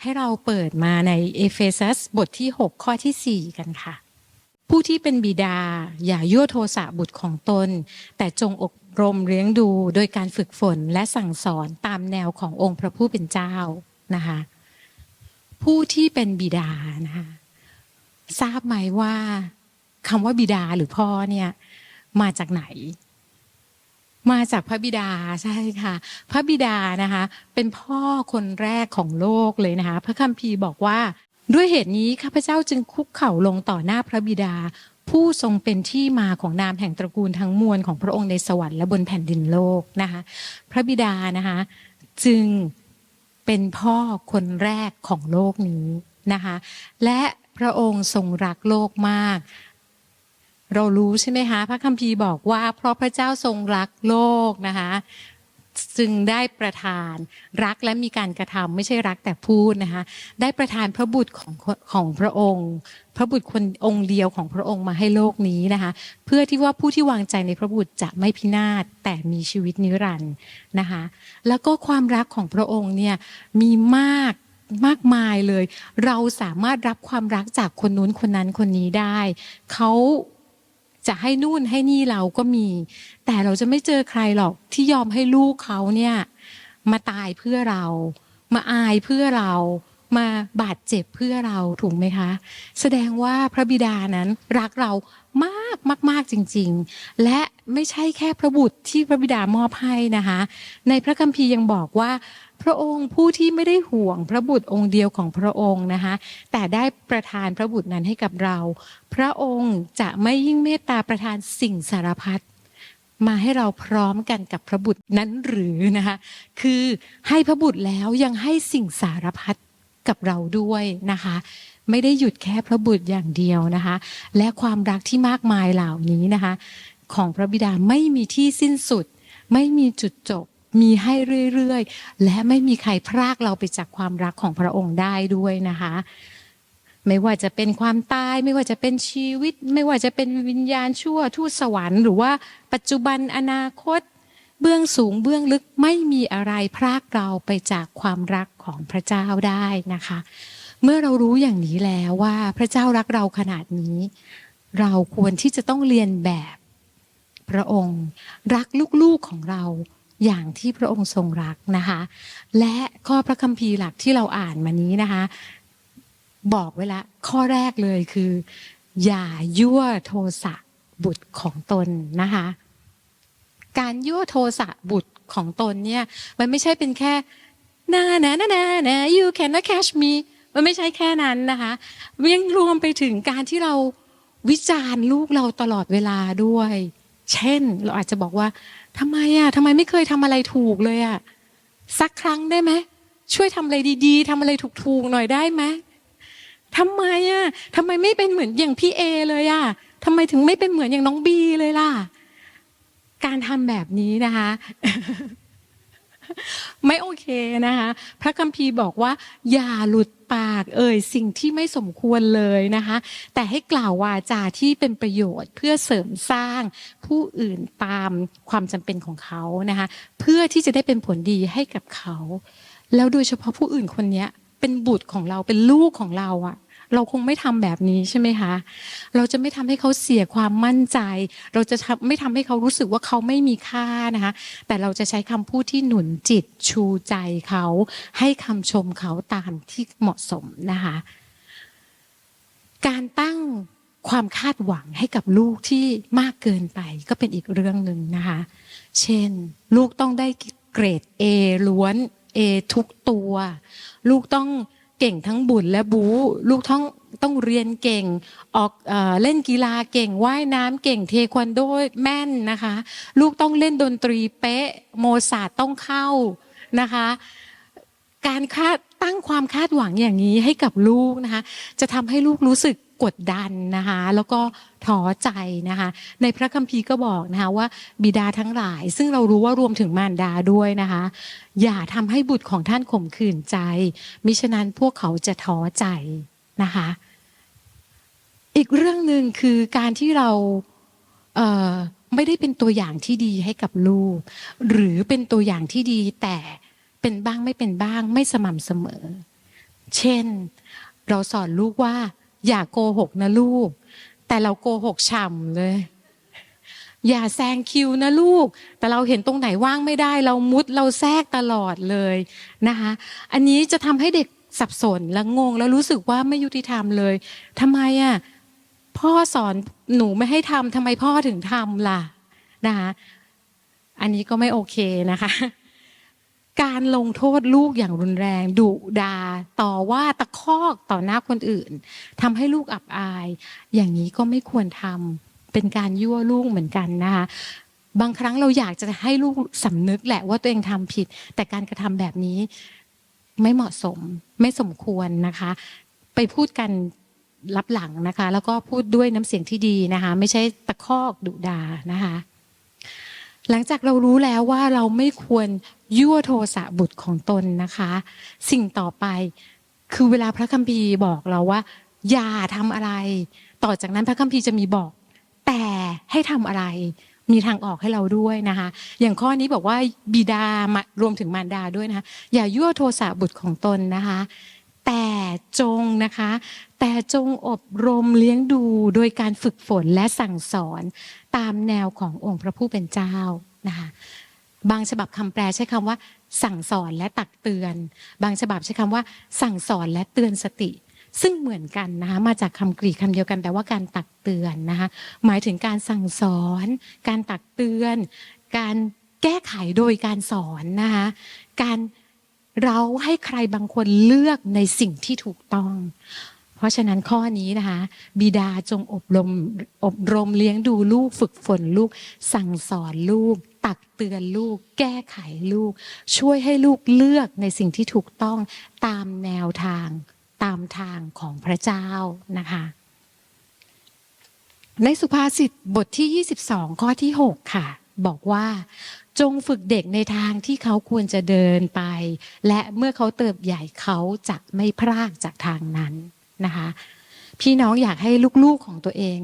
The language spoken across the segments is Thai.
ให้เราเปิดมาในเอเฟซัสบทที่ 6 ข้อที่ 4 กันค่ะ ผู้ที่เป็นบิดาอย่ายั่วโทสะบุตรของตน แต่จงอบรมเลี้ยงดูโดยการฝึกฝนและสั่งสอนตามแนวขององค์พระผู้เป็นเจ้านะคะผู้ที่เป็นบิดานะคะทราบไหมว่าคำว่าบิดาหรือพ่อเนี่ยมาจากไหน มาจากพระบิดาใช่ค่ะ พระบิดานะคะ เป็นพ่อคนแรกของโลกเลยนะคะ พระคัมภีร์บอกว่า ด้วยเหตุนี้ข้าพเจ้าจึงคุกเข่าลงต่อหน้าพระบิดา ผู้ทรงเป็นที่มาของนามแห่งตระกูลทั้งมวลของพระองค์ในสวรรค์และบนแผ่นดินโลกนะคะ พระบิดานะคะ จึงเป็นพ่อคนแรกของโลกนี้นะคะ และพระองค์ทรงรักโลกมาก เรารู้ใช่ไหมคะพระคัมภีร์บอกว่า เพราะพระเจ้าทรงรักโลกนะคะจึงได้ประทานรักและมีการกระทำไม่ใช่รักแต่พูดนะคะได้ประทานพระบุตรของของพระองค์ พระบุตรคนองค์เดียวของพระองค์มาให้โลกนี้นะคะเพื่อที่ว่าผู้ที่วางใจในพระบุตรจะไม่พินาศแต่มีชีวิตนิรันดร์นะคะแล้วก็ความรักของพระองค์เนี่ยมีมากมากมายเลย เราสามารถรับความรักจากคนนู้นคนนั้นคนนี้ได้เขา จะให้นู่นให้นี่เราก็มี แต่เราจะไม่เจอใครหรอกที่ยอมให้ลูกเขาเนี่ยมาตายเพื่อเรา มาอายเพื่อเรามาบาดเจ็บเพื่อเราถูกไหมคะ แสดงว่าพระบิดานั้นรักเรามากมากมากจริง ๆ และไม่ใช่แค่พระบุตรที่พระบิดามอบให้นะคะ ในพระคัมภีร์ยังบอกว่า พระองค์ผู้ที่ไม่ได้ห่วงพระบุตรองค์เดียวของพระองค์นะคะแต่ได้ประทานพระบุตรนั้นให้กับเรา พระองค์จะไม่ยิ่งเมตตาประทานสิ่งสารพัดมาให้เราพร้อมกันกับพระบุตรนั้นหรือนะคะคือให้พระบุตรแล้วยังให้สิ่งสารพัดกับเราด้วยนะคะ ไม่ได้หยุดแค่พระบุตรอย่างเดียวนะคะ และความรักที่มากมายเหล่านี้นะคะ ของพระบิดาไม่มีที่สิ้นสุด ไม่มีจุดจบ มีให้เรื่อยๆ และไม่มีใครพรากเราไปจากความรักของพระองค์ได้ด้วยนะคะ ไม่ว่าจะเป็นความตาย ไม่ว่าจะเป็นชีวิต ไม่ว่าจะเป็นวิญญาณชั่วทูตสวรรค์หรือว่าปัจจุบันอนาคต เบื้องสูงเบื้องลึกไม่มีอะไรพรากเราไปจากความรักของพระเจ้าได้นะคะ เมื่อเรารู้อย่างนี้แล้วว่าพระเจ้ารักเราขนาดนี้ เราควรที่จะต้องเรียนแบบพระองค์ รักลูกๆของเรา อย่างที่พระองค์ทรงรักนะคะ และข้อพระคัมภีร์หลักที่เราอ่านมานี้นะคะ บอกไว้ละข้อแรกเลยคือ อย่ายั่วโทสะบุตรของตนนะคะ การยั่วโทสะบุตรของตนเนี่ยมันไม่ใช่เป็นแค่นานะนะนะนะ you cannot catch me มันไม่ใช่แค่นั้นนะคะยังรวมไปถึงการที่เราวิจารณ์ลูกเราตลอดเวลาด้วย เช่น เราอาจจะบอกว่าทำไมอะทำไมไม่เคยทำอะไรถูกเลยอะสักครั้งได้ไหมช่วยทำอะไรดีๆทำอะไรถูกๆหน่อยได้ไหมทำไมอะทำไมไม่เป็นเหมือนอย่างพี่เอเลยอะทำไมถึงไม่เป็นเหมือนอย่างน้องบีเลยล่ะ การทำแบบนี้นะคะ ไม่โอเคนะคะ พระคัมภีร์บอกว่า อย่าหลุดปากเอ่ยสิ่งที่ไม่สมควรเลยนะคะ แต่ให้กล่าววาจาที่เป็นประโยชน์เพื่อเสริมสร้างผู้อื่นตามความจำเป็นของเขานะคะ เพื่อที่จะได้เป็นผลดีให้กับเขา แล้วโดยเฉพาะผู้อื่นคนนี้เป็นบุตรของเราเป็นลูกของเราอะ เราคงไม่ทำแบบนี้ใช่ไหมคะ เราจะไม่ทำให้เขาเสียความมั่นใจ เราจะไม่ทำให้เขารู้สึกว่าเขาไม่มีค่านะคะ แต่เราจะใช้คำพูดที่หนุนจิตชูใจเขา ให้คำชมเขาตามที่เหมาะสมนะคะ การตั้งความคาดหวังให้กับลูกที่มากเกินไปก็เป็นอีกเรื่องหนึ่งนะคะ เช่น ลูกต้องได้เกรด A ล้วน A ทุกตัว ลูกต้อง เก่งทั้งบุญและบู๊ลูกท้องต้องเรียนเก่งออกเอเล่นกีฬาเก่งว่ายน้ำเก่งเทควันโดแม่นนะคะ ลูกต้องเล่นดนตรีเป๊ะโมซาต้องเข้านะคะ การคาดตั้งความคาดหวังอย่างนี้ให้กับลูกนะคะ จะทำให้ลูกรู้สึก กดดันนะคะแล้วก็ท้อใจนะคะในพระคัมภีร์ก็บอกนะคะว่าบิดาทั้งหลาย ซึ่งเรารู้ว่ารวมถึงมารดาด้วยนะคะ อย่าทำให้บุตรของท่านข่มขืนใจ มิฉะนั้นพวกเขาจะท้อใจนะคะ อีกเรื่องหนึ่งคือการที่เราเไม่ได้เป็นตัวอย่างที่ดีให้กับลูก หรือเป็นตัวอย่างที่ดีแต่เป็นบ้างไม่เป็นบ้างไม่สม่ำเสมอ เช่น เราสอนลูกว่า อย่าโกหกนะลูก แต่เราโกหกฉ่ำเลย อย่าแซงคิวนะลูก แต่เราเห็นตรงไหนว่างไม่ได้ เรามุดเราแทรกตลอดเลยนะคะ อันนี้จะทำให้เด็กสับสนและงง แล้วรู้สึกว่าไม่ยุติธรรมเลยทำไมอะพ่อสอนหนูไม่ให้ทำทำไมพ่อถึงทำล่ะนะคะอันนี้ก็ไม่โอเคนะคะ การลงโทษลูกอย่างรุนแรงดุดาต่อว่าตะคอกต่อหน้าคนอื่นทำให้ลูกอับอาย อย่างนี้ก็ไม่ควรทำเป็นการยั่วลูกเหมือนกันนะคะบางครั้งเราอยากจะให้ลูกสำนึกแหละว่าตัวเองทำผิด แต่การกระทำแบบนี้ไม่เหมาะสมไม่สมควรนะคะ ไปพูดกันรับหลังนะคะ แล้วก็พูดด้วยน้ำเสียงที่ดีนะคะ ไม่ใช่ตะคอกดุดานะคะ หลังจากเรารู้แล้วว่าเราไม่ควรยั่วโทสะบุตรของตนนะคะ สิ่งต่อไปคือเวลาพระคัมภีร์บอกเราว่า อย่าทำอะไร ต่อจากนั้นพระคัมภีร์จะมีบอก แต่ให้ทำอะไร มีทางออกให้เราด้วยนะคะ อย่างข้อนี้บอกว่าบิดามารวมถึงมารดาด้วยนะคะอย่ายั่วโทสะบุตรของตนนะคะ แต่จงนะคะ แต่จงอบรมเลี้ยงดูโดยการฝึกฝนและสั่งสอนตามแนวขององค์พระผู้เป็นเจ้านะคะบางฉบับคำแปลใช้คำว่า สั่งสอนและตักเตือน บางฉบับใช้คำว่า สั่งสอนและเตือนสติ ซึ่งเหมือนกันนะคะมาจากคำกรีกคำเดียวกันแต่ว่าการตักเตือนนะคะหมายถึงการสั่งสอน การตักเตือน การแก้ไขโดยการสอนนะคะการ เราให้ใครบางคนเลือกในสิ่งที่ถูกต้อง เพราะฉะนั้นข้อนี้นะคะ บิดาจงอบรมอบรมเลี้ยงดูลูกฝึกฝนลูก สั่งสอนลูก ตักเตือนลูก แก้ไขลูก ช่วยให้ลูกเลือกในสิ่งที่ถูกต้องตามแนวทางตามทางของพระเจ้านะคะในสุภาษิตบทที่ 22 ข้อที่ 6 ค่ะ บอกว่า จงฝึกเด็กในทางที่เขาควรจะเดินไป และเมื่อเขาเติบใหญ่เขาจะไม่พลากจากทางนั้นนะคะ พี่น้องอยากให้ลูกๆของตัวเอง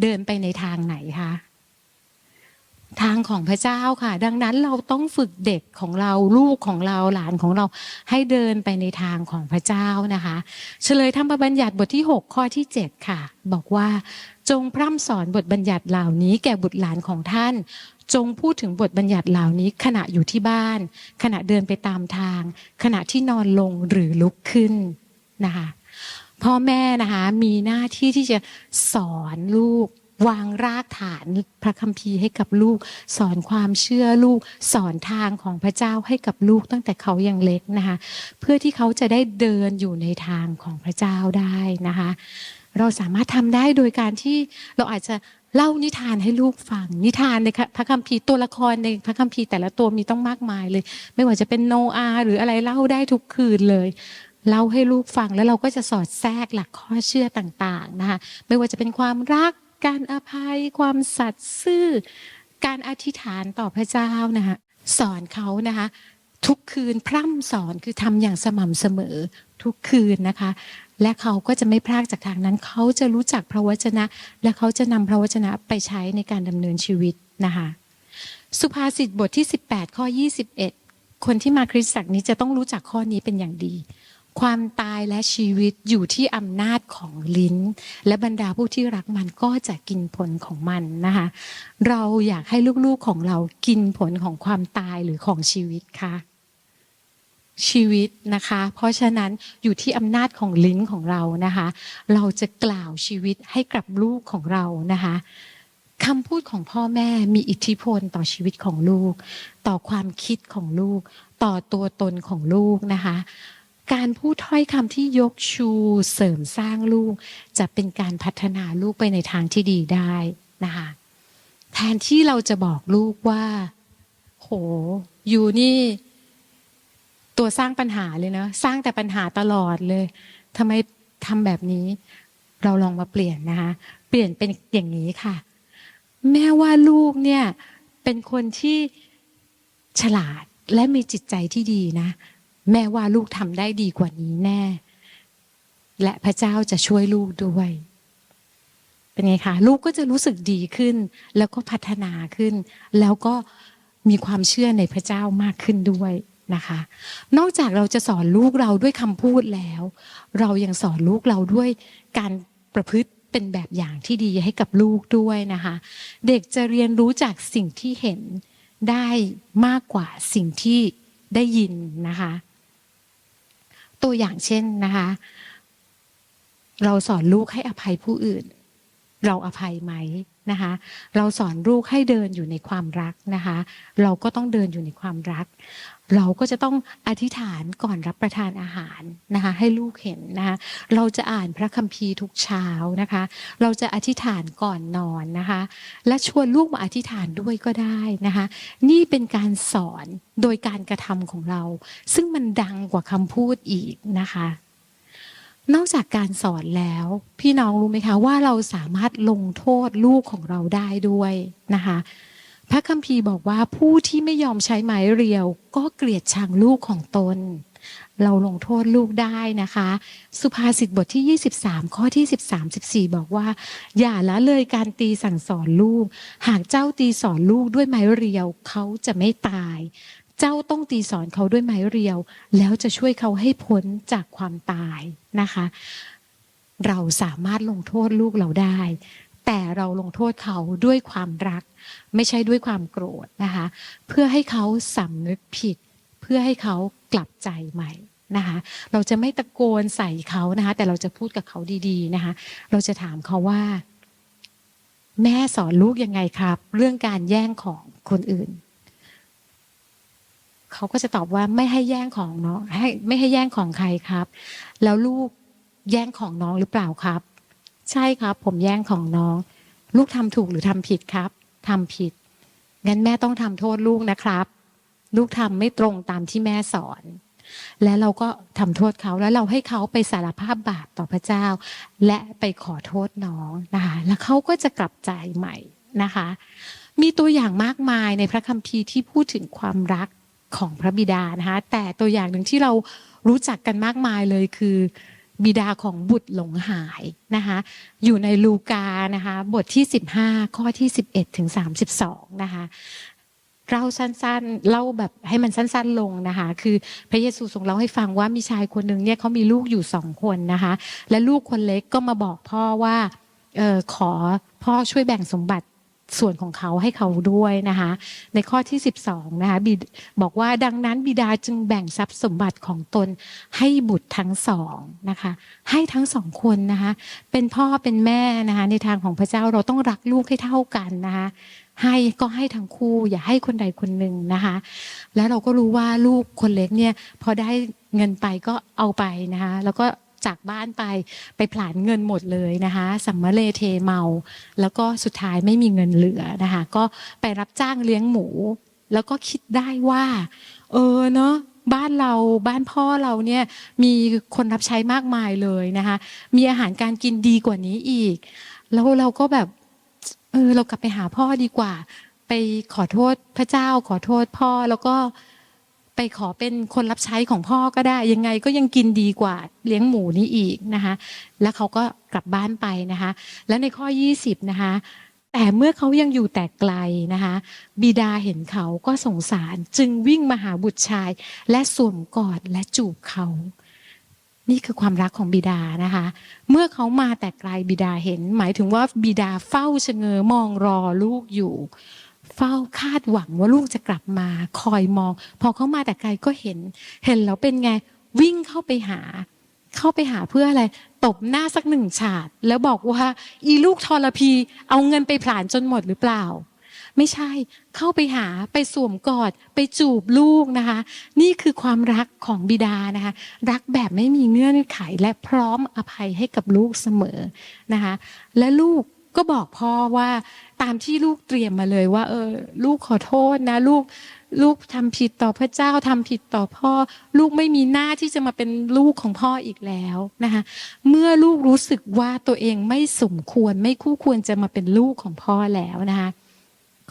เดินไปในทางไหนคะทางของพระเจ้าค่ะ ดังนั้นเราต้องฝึกเด็กของเราลูกของเราหลานของเราให้เดินไปในทางของพระเจ้านะคะ เฉลยธรรมบัญญัติบทที่ 6 ข้อที่ 7 ค่ะ บอกว่าจงพร่ำสอนบทบัญญัติเหล่านี้แก่บุตรหลานของท่าน จงพูดถึงบทบัญญัติเหล่านี้ขณะอยู่ที่บ้าน ขณะเดินไปตามทาง ขณะที่นอนลงหรือลุกขึ้นนะคะพ่อแม่นะคะมีหน้าที่ที่จะสอนลูก วางรากฐานพระคัมภีร์ให้กับลูก สอนความเชื่อลูก สอนทางของพระเจ้าให้กับลูกตั้งแต่เขายังเล็กนะคะเพื่อที่เขาจะได้เดินอยู่ในทางของพระเจ้าได้นะคะเราสามารถทำได้โดยการที่เราอาจจะเล่านิทานให้ลูกฟัง นิทานในพระคัมภีร์ตัวละครในพระคัมภีร์แต่ละตัวมีต้องมากมายเลย ไม่ว่าจะเป็นโนอาหรืออะไรเล่าได้ทุกคืนเลยเล่าให้ลูกฟังแล้วเราก็จะสอดแทรกหลักข้อเชื่อต่างๆนะคะไม่ว่าจะเป็นความรักการอภัย ความสัตย์ซื่อ การอธิษฐานต่อพระเจ้านะคะสอนเขานะคะทุกคืนพร่ำสอนคือทำอย่างสม่ำเสมอทุกคืนนะคะ และเขาก็จะไม่พลากจากทางนั้น เขาจะรู้จักพระวจนะ และเขาจะนำพระวจนะไปใช้ในการดำเนินชีวิตนะคะสุภาษิตบทที่ 18 ข้อ 21 คนที่มาคริสตจักรนี้จะต้องรู้จักข้อนี้เป็นอย่างดี ความตายและชีวิตอยู่ที่อำนาจของลิ้น และบรรดาผู้ที่รักมันก็จะกินผลของมันนะคะ เราอยากให้ลูกๆของเรากินผลของความตายหรือของชีวิตคะ ชีวิตนะคะ เพราะฉะนั้นอยู่ที่อำนาจของลิ้นของเรานะคะ เราจะกล่าวชีวิตให้กับลูกของเรานะคะคำพูดของพ่อแม่มีอิทธิพลต่อชีวิตของลูก ต่อความคิดของลูก ต่อตัวตนของลูกนะคะ การพูดถ้อยคำที่ยกชูเสริมสร้างลูก จะเป็นการพัฒนาลูกไปในทางที่ดีได้นะคะแทนที่เราจะบอกลูกว่า โห อยู่นี่ ตัวสร้างปัญหาเลยเนะสร้างแต่ปัญหาตลอดเลยทำไมทำแบบนี้ เราลองมาเปลี่ยนนะคะ เปลี่ยนเป็นอย่างนี้ค่ะ แม้ว่าลูกเนี่ยเป็นคนที่ฉลาดและมีจิตใจที่ดีนะ แม่ว่าลูกทำได้ดีกว่านี้แน่ และพระเจ้าจะช่วยลูกด้วย เป็นไงคะลูกก็จะรู้สึกดีขึ้น แล้วก็พัฒนาขึ้น แล้วก็มีความเชื่อในพระเจ้ามากขึ้นด้วย นะคะ นอกจากเราจะสอนลูกเราด้วยคำพูดแล้ว เรายังสอนลูกเราด้วยการประพฤติเป็นแบบอย่างที่ดีให้กับลูกด้วยนะคะ เด็กจะเรียนรู้จากสิ่งที่เห็นได้มากกว่าสิ่งที่ได้ยินนะคะ ตัวอย่างเช่นนะคะ เราสอนลูกให้อภัยผู้อื่น เราอภัยไหมนะคะ เราสอนลูกให้เดินอยู่ในความรักนะคะ เราก็ต้องเดินอยู่ในความรัก เราก็จะต้องอธิษฐานก่อนรับประทานอาหารนะคะให้ลูกเห็นนะคะเราจะอ่านพระคัมภีร์ทุกเช้านะคะ เราจะอธิษฐานก่อนนอนนะคะ และชวนลูกมาอธิษฐานด้วยก็ได้นะคะ นี่เป็นการสอนโดยการกระทำของเรา ซึ่งมันดังกว่าคำพูดอีกนะคะ นอกจากการสอนแล้ว พี่น้องรู้ไหมคะว่าเราสามารถลงโทษลูกของเราได้ด้วยนะคะ พระคัมภีร์บอกว่าผู้ที่ไม่ยอมใช้ไม้เรียว ก็เกลียดชังลูกของตน เราลงโทษลูกได้นะคะ สุภาษิตบทที่ 23 ข้อที่ 13 14 บอกว่า อย่าละเลยการตีสั่งสอนลูก หากเจ้าตีสอนลูกด้วยไม้เรียวเขาจะไม่ตาย เจ้าต้องตีสอนเขาด้วยไม้เรียว แล้วจะช่วยเขาให้พ้นจากความตายนะคะ เราสามารถลงโทษลูกเราได้ แต่เราลงโทษเขาด้วยความรัก ไม่ใช่ด้วยความโกรธนะคะเพื่อให้เขาสำนึกผิด เพื่อให้เขากลับใจใหม่นะคะเราจะไม่ตะโกนใส่เขานะคะแต่เราจะพูดกับเขาดีๆนะคะเราจะถามเขาว่า แม่สอนลูกยังไงครับ เรื่องการแย่งของคนอื่นเขาก็จะตอบว่าไม่ให้แย่งของน้องให้ไม่ให้แย่งของใครครับ แล้วลูกแย่งของน้องหรือเปล่าครับ ใช่ครับ ผมแย่งของน้อง ลูกทำถูกหรือทำผิดครับทำผิด งั้นแม่ต้องทำโทษลูกนะครับ ลูกทำไม่ตรงตามที่แม่สอน และเราก็ทำโทษเขาแล้วเราให้เขาไปสารภาพบาปต่อพระเจ้า และไปขอโทษน้องนะคะ แล้วเขาก็จะกลับใจใหม่นะคะ มีตัวอย่างมากมายในพระคัมภีร์ที่พูดถึงความรักของพระบิดานะคะ แต่ตัวอย่างหนึ่งที่เรารู้จักกันมากมายเลยคือ บิดาของบุตรหลงหายนะคะอยู่ในลูกานะคะบทที่ 15 ข้อที่ 11ถึง32นะคะเราสั้นๆเล่าแบบให้มันสั้น ๆ ลงนะคะ คือพระเยซูทรงเล่าให้ฟังว่ามีชายคนหนึ่งเนี่ยเขามีลูกอยู่สองคนนะคะ และลูกคนเล็กก็มาบอกพ่อว่าออขอพ่อช่วยแบ่งสมบัติ ส่วนของเขาให้เขาด้วยนะคะในข้อที่ 12นะคะบิดบอกว่าดังนั้นบิดาจึงแบ่งทรัพย์สมบัติของตนให้บุตรทั้งสองนะคะให้ทั้งสองคนนะคะเป็นพ่อเป็นแม่นะคะในทางของพระเจ้าเราต้องรักลูกให้เท่ากันนะคะให้ก็ให้ทั้งคู่ อย่าให้คนใดคนหนึ่งนะคะแล้วเราก็รู้ว่าลูกคนเล็กเนี่ยพอได้เงินไปก็เอาไปนะคะแล้วก็ จากบ้านไปไปผลาญเงินหมดเลยนะคะสัมมาเลเทเมา แล้วก็สุดท้ายไม่มีเงินเหลือนะคะก็ไปรับจ้างเลี้ยงหมู แล้วก็คิดได้ว่า เออเนาะบ้านเราบ้านพ่อเราเนี่ยมีคนรับใช้มากมายเลยนะคะมีอาหารการกินดีกว่านี้อีก แล้วเราก็แบบเออเรากลับไปหาพ่อดีกว่า ไปขอโทษพระเจ้าขอโทษพ่อแล้วก็ ไปขอเป็นคนรับใช้ของพ่อก็ได้ ยังไงก็ยังกินดีกว่าเลี้ยงหมูนี้อีกนะคะ แล้วเขาก็กลับบ้านไปนะคะ แล้วในข้อ 20 นะคะแต่เมื่อเขายังอยู่แต่ไกลนะคะ บิดาเห็นเขาก็สงสารจึงวิ่งมาหาบุตรชาย และสวมกอดและจูบเขา นี่คือความรักของบิดานะคะ เมื่อเขามาแต่ไกลบิดาเห็น หมายถึงว่าบิดาเฝ้าชะเงอมองรอลูกอยู่ เฝ้าคาดหวังว่าลูกจะกลับมาคอยมอง พอเขามาแต่ไกลก็เห็น เห็นแล้วเป็นไงวิ่งเข้าไปหา เข้าไปหาเพื่ออะไร ตบหน้าสักหนึ่งฉาด แล้วบอกว่า อีลูกทรพี เอาเงินไปผลาญจนหมดหรือเปล่า ไม่ใช่ เข้าไปหาไปสวมกอด ไปจูบลูกนะคะ นี่คือความรักของบิดานะคะ รักแบบไม่มีเงื่อนไขและพร้อมอภัยให้กับลูกเสมอนะคะ และลูกก็บอกพ่อว่า ตามที่ลูกเตรียมมาเลยว่า เออ ลูกขอโทษนะ ลูกลูกทำผิดต่อพระเจ้าทำผิดต่อพ่อ ลูกไม่มีหน้าที่จะมาเป็นลูกของพ่ออีกแล้วนะคะเมื่อลูกรู้สึกว่าตัวเองไม่สมควรไม่คู่ควรจะมาเป็นลูกของพ่อแล้วนะคะ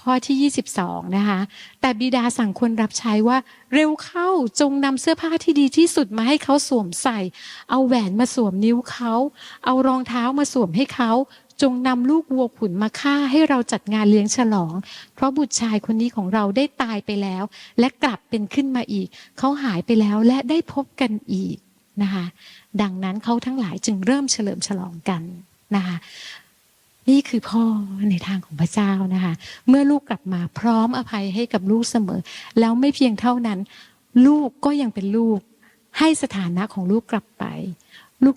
ข้อที่ 22 นะคะ แต่บิดาสั่งคนรับใช้ว่าเร็วเข้าจงนำเสื้อผ้าที่ดีที่สุดมาให้เขาสวมใส่ เอาแหวนมาสวมนิ้วเขา เอารองเท้ามาสวมให้เขา จงนำลูกวัวขุนมาฆ่าให้เราจัดงานเลี้ยงฉลอง เพราะบุตรชายคนนี้ของเราได้ตายไปแล้ว และกลับเป็นขึ้นมาอีก เขาหายไปแล้วและได้พบกันอีกนะคะดังนั้นเขาทั้งหลายจึงเริ่มเฉลิมฉลองกันนะคะนี่คือพ่อในทางของพระเจ้านะคะ เมื่อลูกกลับมาพร้อมอภัยให้กับลูกเสมอ แล้วไม่เพียงเท่านั้น ลูกก็ยังเป็นลูกให้สถานะของลูกกลับไป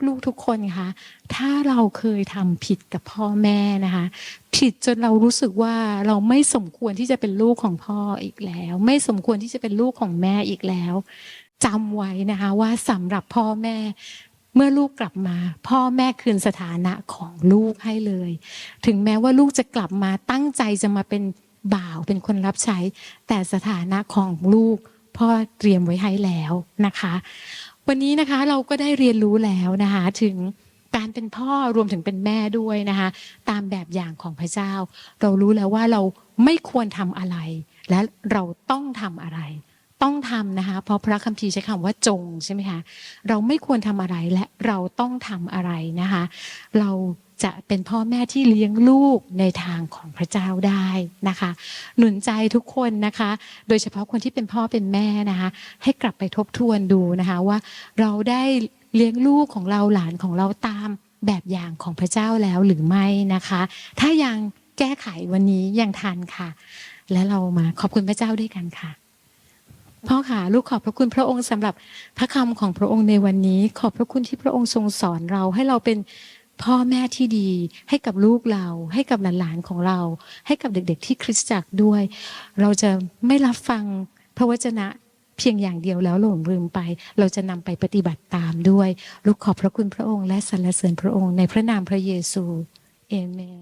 ลูกๆทุกคนคะถ้าเราเคยทำผิดกับพ่อแม่นะคะ ผิดจนเรารู้สึกว่าเราไม่สมควรที่จะเป็นลูกของพ่ออีกแล้ว ไม่สมควรที่จะเป็นลูกของแม่อีกแล้วจำไว้นะคะว่าสำหรับพ่อแม่เมื่อลูกกลับมา พ่อแม่คืนสถานะของลูกให้เลย ถึงแม้ว่าลูกจะกลับมาตั้งใจจะมาเป็นบ่าวเป็นคนรับใช้ แต่สถานะของลูกพ่อเตรียมไว้ให้แล้วนะคะ วันนี้นะคะเราก็ได้เรียนรู้แล้วนะคะถึงการเป็นพ่อรวมถึงเป็นแม่ด้วยนะคะตามแบบอย่างของพระเจ้า เรารู้แล้วว่าเราไม่ควรทำอะไร และเราต้องทำอะไร ต้องทำนะคะเพราะพระคัมภีร์ใช้คำว่าจงใช่ไหมคะเราไม่ควรทำอะไรและเราต้องทำอะไรนะคะเรา จะเป็นพ่อแม่ที่เลี้ยงลูกในทางของพระเจ้าได้นะคะ หนุนใจทุกคนนะคะ โดยเฉพาะคนที่เป็นพ่อเป็นแม่นะคะ ให้กลับไปทบทวนดูนะคะว่าเราได้เลี้ยงลูกของเราหลานของเราตามแบบอย่างของพระเจ้าแล้วหรือไม่นะคะ ถ้ายังแก้ไขวันนี้ยังทันค่ะ และเรามาขอบคุณพระเจ้าด้วยกันค่ะพ่อค่ะลูกขอบพระคุณพระองค์สำหรับพระคำของพระองค์ในวันนี้ ขอบพระคุณที่พระองค์ทรงสอนเราให้เราเป็น พ่อแม่ที่ดี ให้กับลูกเรา ให้กับหลานๆของเรา ให้กับเด็กๆที่คริสตจักรด้วย เราจะไม่รับฟังพระวจนะเพียงอย่างเดียวแล้วหลงลืมไป เราจะนำไปปฏิบัติตามด้วย ลูกขอบพระคุณพระองค์และสรรเสริญพระองค์ในพระนามพระเยซู เอเมน